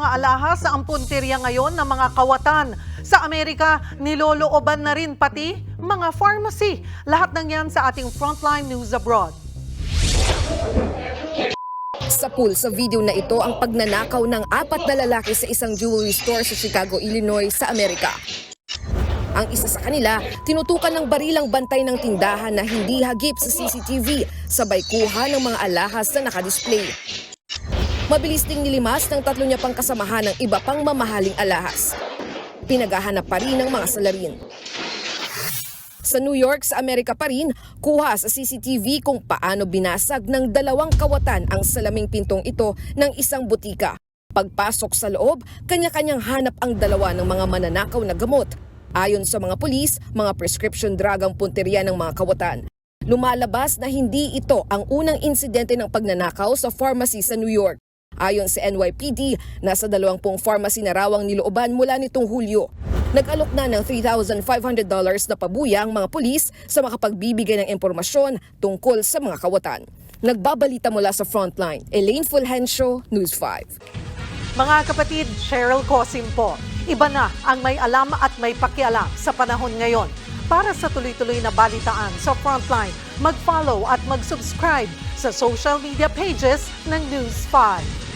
mga alahas ang punteriya ngayon ng mga kawatan. Sa Amerika, nilolooban na rin pati mga pharmacy. Lahat ng yan sa ating Frontline News Abroad. Sa pool sa video na ito ang pagnanakaw ng apat na lalaki sa isang jewelry store sa Chicago, Illinois sa Amerika. Ang isa sa kanila, tinutukan ng barilang bantay ng tindahan na hindi hagip sa CCTV, sabay kuha ng mga alahas na nakadisplay. Mabilis ding nilimas ng tatlo niya pang kasamahan ng iba pang mamahaling alahas. Pinaghahanap pa rin ng mga salarin. Sa New York, sa Amerika pa rin, kuha sa CCTV kung paano binasag ng dalawang kawatan ang salaming pintong ito ng isang butika. Pagpasok sa loob, kanya-kanyang hanap ang dalawa ng mga mananakaw na gamot. Ayon sa mga pulis, mga prescription drug ang punteriya ng mga kawatan. Lumalabas na hindi ito ang unang insidente ng pagnanakaw sa pharmacy sa New York. Ayon sa NYPD, nasa dalawampung pharmacy na raw ang nilooban mula nitong Hulyo. Nag-alok na ng $3,500 na pabuya ang mga pulis sa makapagbibigay ng impormasyon tungkol sa mga kawatan. Nagbabalita mula sa Frontline, Elaine Fulgencio, News 5. Mga kapatid, Cheryl Cosim po. Iba na ang may alam at may pakialam sa panahon ngayon. Para sa tuloy-tuloy na balitaan sa Frontline, mag-follow at mag-subscribe sa social media pages ng News 5.